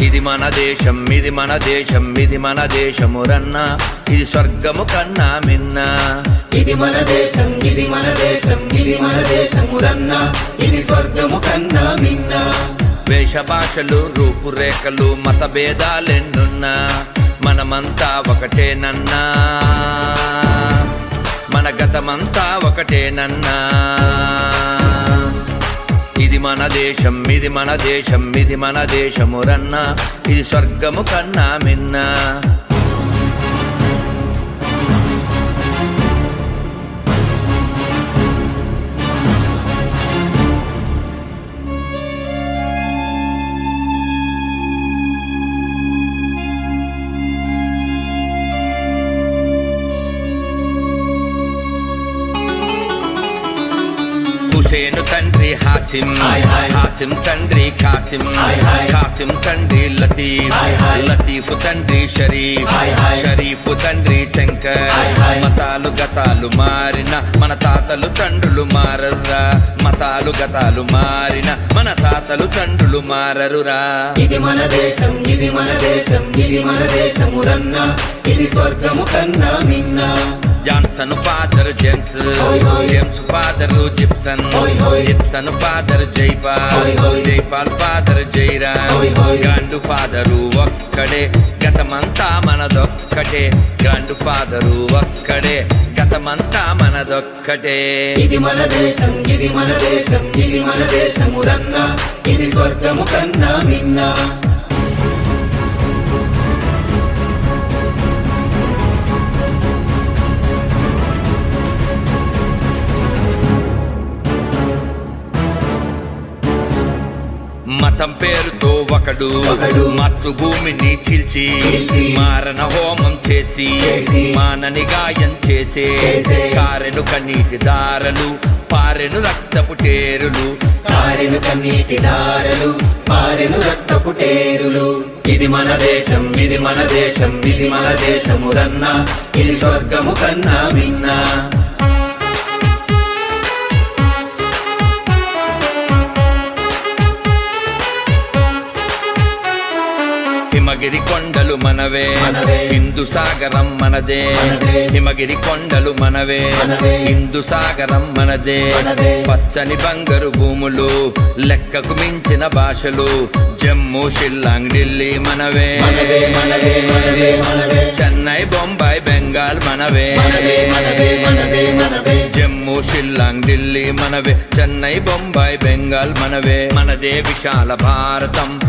ఇది మన దేశం ఇది మన దేశం ఇది మన దేశము రన్న. ఇది స్వర్గము కన్నా మిన్న. ఇది మన దేశం ఇది మన దేశం ఇది మన దేశము రన్న. ఇది స్వర్గము కన్నా మిన్న. వేష భాషలు రూపురేఖలు మత భేదాలెన్నున్నా మనమంతా ఒకటేనన్నా మన గతమంతా ఒకటేనన్నా మన దేశం ఇది మన దేశం ఇది మన దేశము రన్న ఇది స్వర్గము కన్నా మిన్నా. హుసేను తండ్రి హాసిం. హాసిం తండ్రి ఖాసిం హాయ్. ఖాసిం తండ్రి లతీఫ్. లతీఫ్ తండ్రి షరీఫ్. షరీఫ్ తండ్రి శంకర్. మతాలు గతాలు మారిన మన తాతలు తండ్రులు మారరురా మతాలు గతాలు మారిన మన తాతలు తండ్రులు మారరురా ఇది మన దేశం ఇది మన దేశం ఇది మన దేశము రన్న ఇది స్వర్గము కన్నా మిన్న Johnson father James. James father Jipson. Jipson father Jaipal Jaipal father Jairam grand father ఒక్కడే. గతమంతా మనదొక్కటే. గ్రాండ్ ఫాదరు ఒక్కడే. గతమంతా మనదొక్కటే. ఇది మన దేశం ఇది మన దేశం ఇది మన దేశము రన్న. ఇది స్వర్గము కన్నా మిన్న. మతం పేరుతో ఒకడు మాతృభూమిని చీల్చి మారణ హోమం చేసి మానని గాయం చేసే చేసే. కారెను కన్నీటి దారలు పారెను రక్తపు టేరులు. కారెను కన్నీటి దారలు పారెను రక్తపు టేరులు. ఇది మన దేశం ఇది మన దేశం ఇది మన దేశము రన్న ఇది స్వర్గము కన్నా మిన్న. హిమగిరి కొండలు మనవే. హిందూ సాగరం మనదే. హిమగిరి కొండలు మనవే. హిందూ సాగరం మనదే. పచ్చని బంగారు భూములు లెక్కకు మించిన భాషలు జమ్మూ షిల్లాంగ్ ఢిల్లీ మనవే. చెన్నై బొంబాయి బెంగాల్ మనవే. జమ్మూ షిల్లాంగ్ ఢిల్లీ మనవే. చెన్నై బొంబాయి బెంగాల్ మనవే. మనదే విశాల భారతం.